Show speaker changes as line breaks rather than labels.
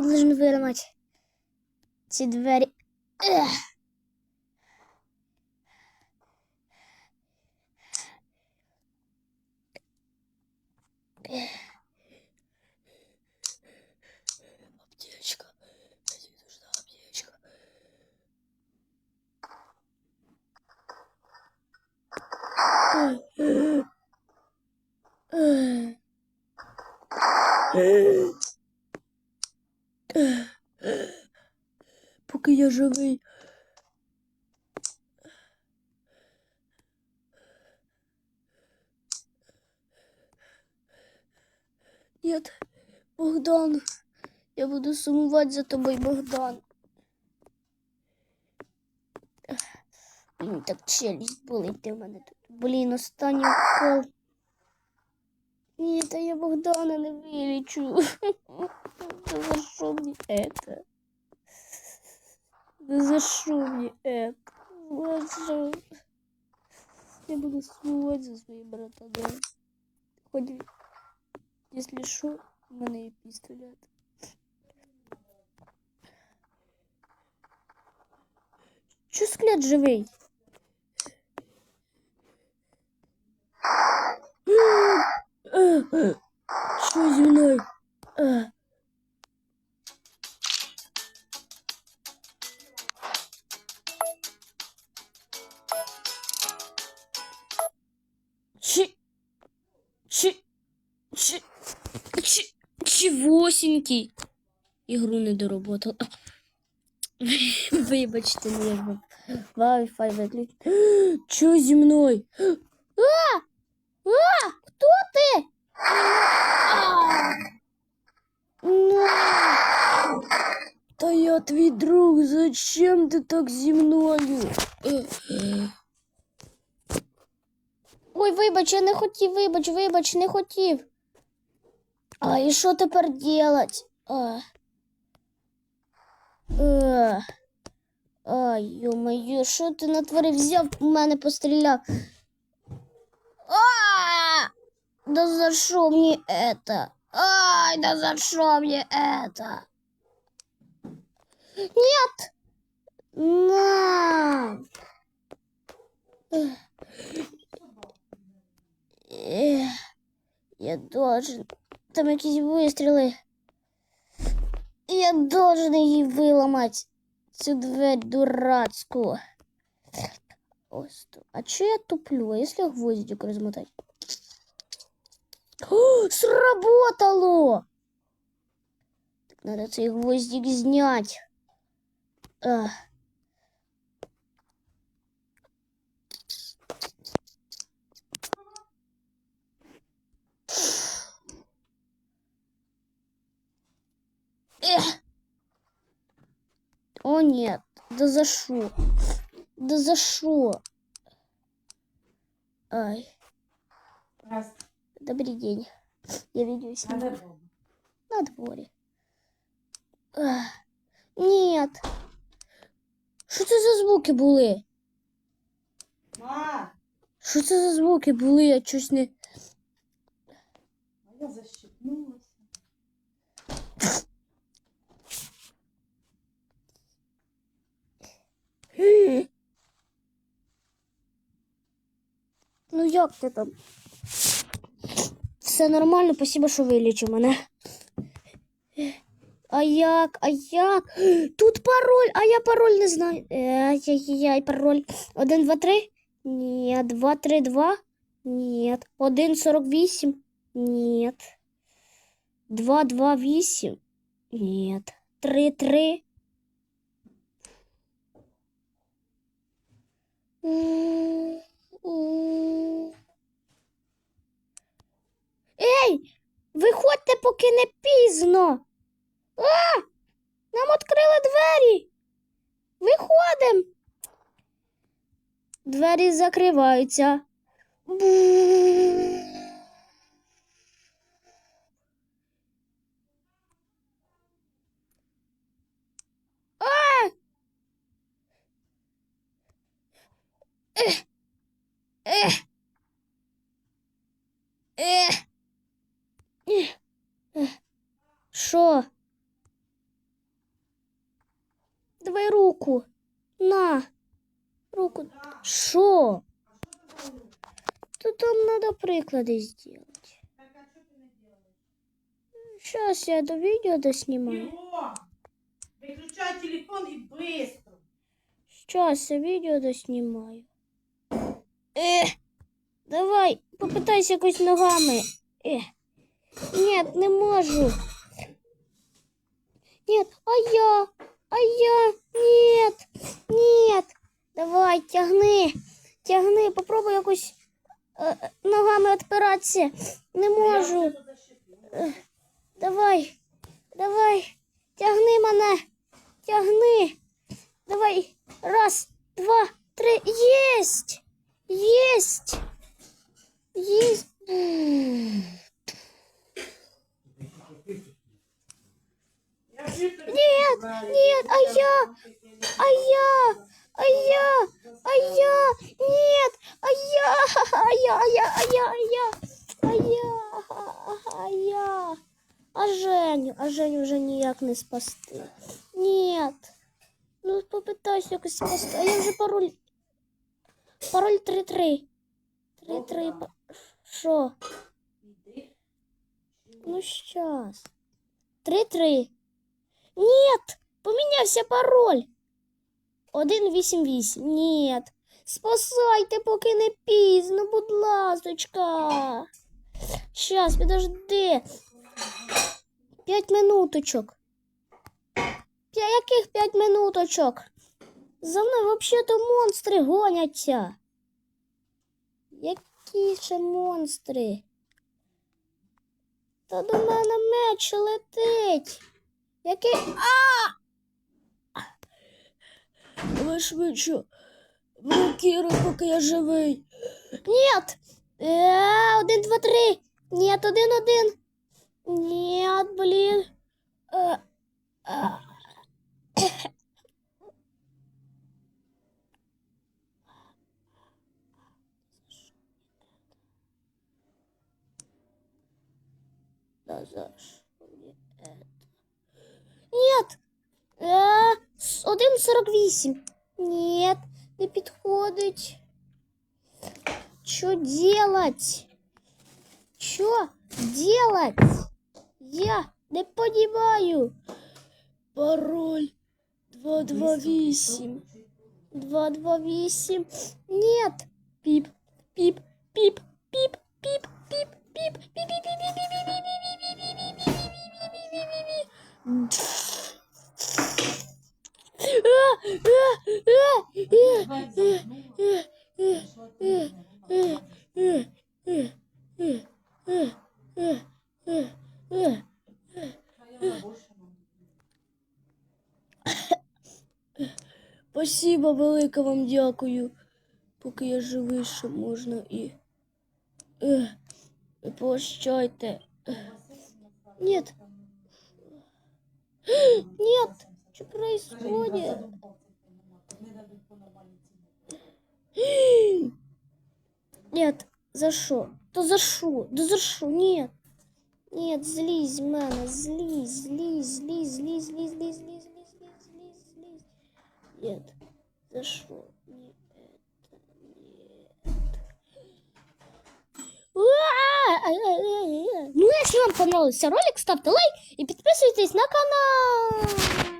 я должен виламати ці двері. Ех. Аптечка. Мне нужна аптечка. Поки я живий. Нет, Богдан, я буду сумувати за тобою, Богдан. Блін, так челюсть болить в мене тут. Блін, останній укол. Ні, та я Богдана не вилічу. За що мені это? За що мені это? За? Я буду сумувати за своїм братаном. Хоч, якщо що, в мене є пістолет. Чо склад живий? Що зі мною? Чи... Чи... Чи... Чи... Чевосенький. Ігру не доработав. Вибачте, не я вам Wi-Fi. Чо зі мною? А! Хто ти? А! Ну. Та я твій друг, зачем ти так зі мною? Ой, вибач, я не хотів, вибач, вибач, не хотів. А і що тепер делать? А. А. Ай, ё-моё, що ти натворив? Взяв у мене постріляв. А! Да за что мне это? Ай, да за что мне это? Нет! На! Эх. Эх, Я должен... Там якісь вистріли. Я должен її виламати. Цю дверь дурацьку. Ось тут. А чё я туплю? А если гвоздик размотать? О, сработало! Так надо цей гвоздик снять. Эх. О, нет. Да за шо? Да за шо? Ай, добрый день. Я видео снимаю.
надо было.
На дворі. Ах, Нет. Що це за звуки були?
Ма,
Що це за звуки були? Я щось не.
а я защипнулась.
Ну як ти там? Все нормально, спасибо, що вилічив мене. А як? А як? Тут пароль, а я пароль не знаю. Ай-яй-яй, пароль. Один, два, три? Ні. Два, три, два? Ні. Один, сорок вісім? Ні. Два, два, вісім? Ні. Три, три? М, м. Ей, виходьте, поки не пізно. А! Нам відкрили двері. Виходимо. Двері закриваються. А! руку. На. Руку. Що? То там надо приклади сделать.
Так, а что ты не делаешь?
Сейчас я до видео доснимаю.
Бегом! Выключай телефон и быстро.
Сейчас я видео доснимаю. Э, давай, попытайся якось ногами. Э. Нет, не можу. Нет, а я, а я, нет, нет. Давай, тягни, тягни, попробуй якось е, е, ногами відпиратися. Не можу. Е, Давай, давай, тягни мене, тягни. Давай, раз, два, три, есть, есть, есть.
Я выключу.
Нет, нет, а я, а я, а я, а я, нет, а я, а я, а я, а я, а я, а я, а я. А Женю, а Женю вже ніяк не спасти. Нет. Ну, попитайся якось спасти. А я вже пароль. Пароль 3-3. 3-3. па- Що? Ну, сейчас. 3-3. Нет! Помінявся пароль. 188. Нет. Спасайте, поки не пізно, будь ласочка. Щас, підожди. П'ять минуточок. П'я- Яких п'ять минуточок? За мною взагалі-то монстри гоняться. Які ще монстри? Та до мене меч летить. Який. А! Ви швидше. Блокируй, поки я живий. Нет! Е, один, два, три. Нет, один, один. Нет, блін. Е, е. Да за что мне это? Нет! Е, с- 1,48. Нет, не підходить. Что делать? Что делать? Я не понимаю. Пароль 228. 228. Нет. Пип, пип, пип, пип, Спасибо велике вам дякую. Поки я живий, ще можна і. Ех, Прощайте. Нет. Нет. Что происходит? Нет, за що? То за що? Да за що? Нет. Нет, злізь з мене, злізь, злізь, злізь, злізь, злізь, злізь, злізь, злізь, злізь, злізь. Нет. За что? Не это, не это. Ну, если вам понравился ролик, ставьте лайк и подписывайтесь на канал.